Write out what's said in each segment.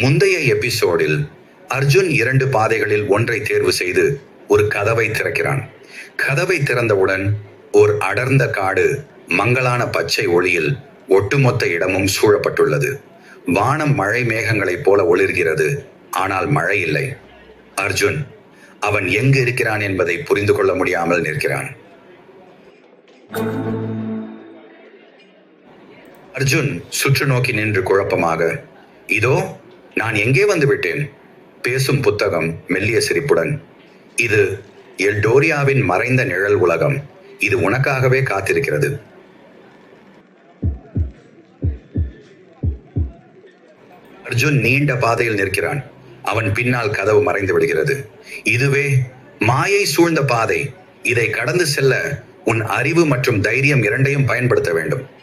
முந்தைய எபிசோடில் அர்ஜுன் இரண்டு பாதைகளில் ஒன்றை தேர்வு செய்து ஒரு கதவை திறக்கிறான். கதவை திறந்தவுடன் ஒரு அடர்ந்த காடு மங்கலான பச்சை ஒளியில் ஒட்டுமொத்த இடமும் சூழப்பட்டுள்ளது. வானம் மழை மேகங்களைப் போல ஒளிர்கிறது ஆனால் மழை இல்லை. அர்ஜுன் அவன் எங்கு இருக்கிறான் என்பதை புரிந்து கொள்ள முடியாமல் நிற்கிறான். அர்ஜுன் சுற்று நோக்கி நின்று குழப்பமாக இதோ நான் எங்கே வந்து விட்டேன்? பேசும் புத்தகம் மெல்லிய சிரிப்புடன். இது எல்டோரியாவின் மறைந்த நிழல் உலகம். இது உனக்காகவே காத்திருக்கிறது. அர்ஜுன் நீண்ட பாதையில் நிற்கிறான். அவன் பின்னால் கதவு மறைந்து விடுகிறது. இதுவே மாயை சூழ்ந்த பாதை. இதை கடந்து செல்ல உன் அறிவு மற்றும் தைரியம் இரண்டையும் பயன்படுத்த வேண்டும்.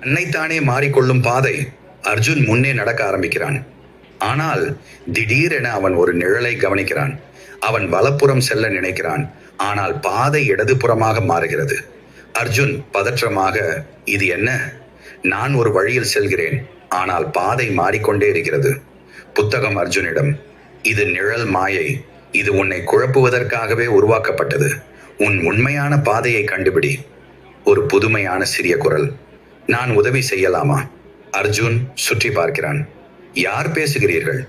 தன்னைத்தானே மாறிக்கொள்ளும் பாதை அர்ஜுன் முன்னே நடக்க ஆரம்பிக்கிறான். ஆனால் திடீரென அவன் ஒரு நிழலை கவனிக்கிறான். அவன் வலப்புறம் செல்ல நினைக்கிறான். ஆனால் பாதை இடதுபுறமாக மாறுகிறது. அர்ஜுன் பதற்றமாக இது என்ன? நான் ஒரு வழியில் செல்கிறேன். ஆனால் பாதை மாறிக்கொண்டே இருக்கிறது. புத்தகம் அர்ஜுனிடம் இது நிழல் மாயை. இது உன்னை குழப்புவதற்காகவே உருவாக்கப்பட்டது. உன் உண்மையான பாதையை கண்டுபிடி. ஒரு புதுமையான சிறிய குரல். நான் உதவி செய்யலாமா? அர்ஜுன் சுற்றி பார்க்கிறான். யார் பேசுகிறீர்கள்?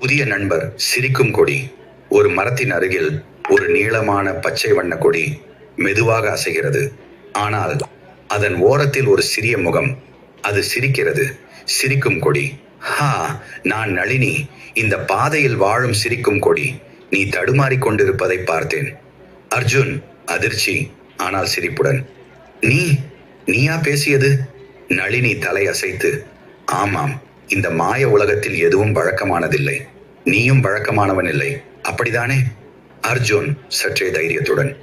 புதிய நண்பர் சிரிக்கும் கொடி. ஒரு மரத்தின் அருகில் ஒரு நீளமான பச்சை வண்ண கொடி மெதுவாக அசைகிறது. ஆனால் அதன் ஓரத்தில் ஒரு சிறிய முகம். அது சிரிக்கிறது. சிரிக்கும் கொடி. ஹா நான் நளினி. இந்த பாதையில் வாழும் சிரிக்கும் கொடி. நீ தடுமாறிக் கொண்டிருப்பதை பார்த்தேன். அர்ஜுன் அதிர்ச்சி ஆனால் சிரிப்புடன். நீ நீயா பேசியது? நளினி தலை அசைத்து. ஆமாம் இந்த மாய உலகத்தில் எதுவும் வழக்கமானதில்லை. நீயும் வழக்கமானவன் இல்லை. அப்படிதானே? அர்ஜுன் சற்றே தைரியத்துடன்.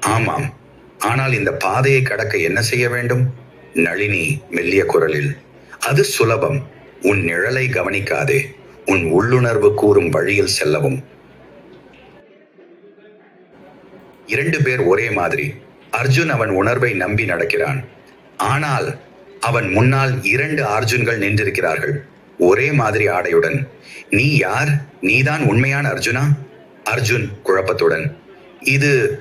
ஆமாம் ஆனால் இந்த பாதையை கடக்க என்ன செய்ய வேண்டும்? நளினி மெல்லிய குரலில். அது சுலபம். உன் நிழலை கவனிக்காதே. உன் உள்ளுணர்வு கூறும் வழியில் செல்லவும். இரண்டு பேர் ஒரே மாதிரி. அர்ஜுன் அவன் உணர்வை நம்பி நடக்கிறான். ஆனால் அவன் முன்னால் இரண்டு அர்ஜுன்கள் நின்றிருக்கிறார்கள். ஒரே மாதிரி ஆடையுடன். நீ யார்? நீதான் உண்மையான அர்ஜுனா? அர்ஜுன் குழப்பத்துடன். இது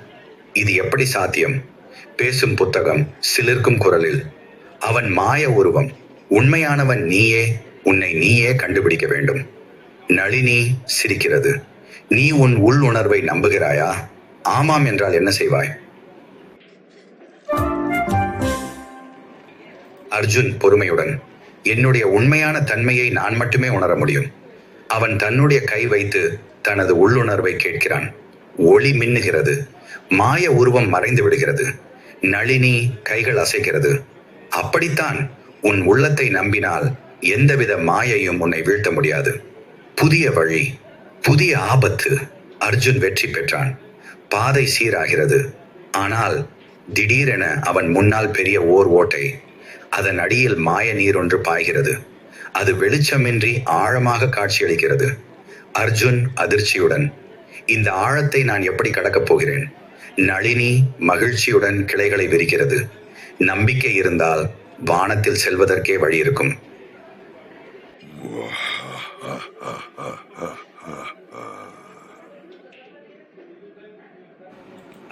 இது எப்படி சாத்தியம்? பேசும் புத்தகம் சிலிர்க்கும் குரலில். அவன் மாய உருவம். உண்மையானவன் நீயே உன்னை நீயே கண்டுபிடிக்க வேண்டும். நளினி சிரிக்கிறது. நீ உன் உள் உணர்வை நம்புகிறாயா? ஆமாம் என்றால் என்ன செய்வாய்? அர்ஜுன் பொறுமையுடன் என்னுடைய உண்மையான தன்மையை நான் மட்டுமே உணர முடியும். அவன் தன்னுடைய கை வைத்து தனது உள்ளுணர்வை கேட்கிறான். ஒளி மின்னுகிறது. மாய உருவம் மறைந்து விடுகிறது. நளினி கைகள் அசைக்கிறது அப்படித்தான் உன் உள்ளத்தை நம்பினால் எந்தவித மாயையும் உன்னை வீழ்த்த முடியாது. புதிய வழி புதிய ஆபத்து அர்ஜுன் வெற்றி பெற்றான். பாதை சீராகிறது. ஆனால் திடீரென அவன் முன்னால் பெரிய ஓர் ஓட்டை அதன் அடியில் மாய நீர் ஒன்று பாய்கிறது. அது வெளிச்சமின்றி ஆழமாக காட்சியளிக்கிறது. அர்ஜுன் அதிர்ச்சியுடன் இந்த ஆழத்தை நான் எப்படி கடக்கப் போகிறேன்? நளினி மகிழ்ச்சியுடன் கிளைகளை விரிக்கிறது. நம்பிக்கை இருந்தால் வானத்தில் செல்வதற்கே வழி இருக்கும்.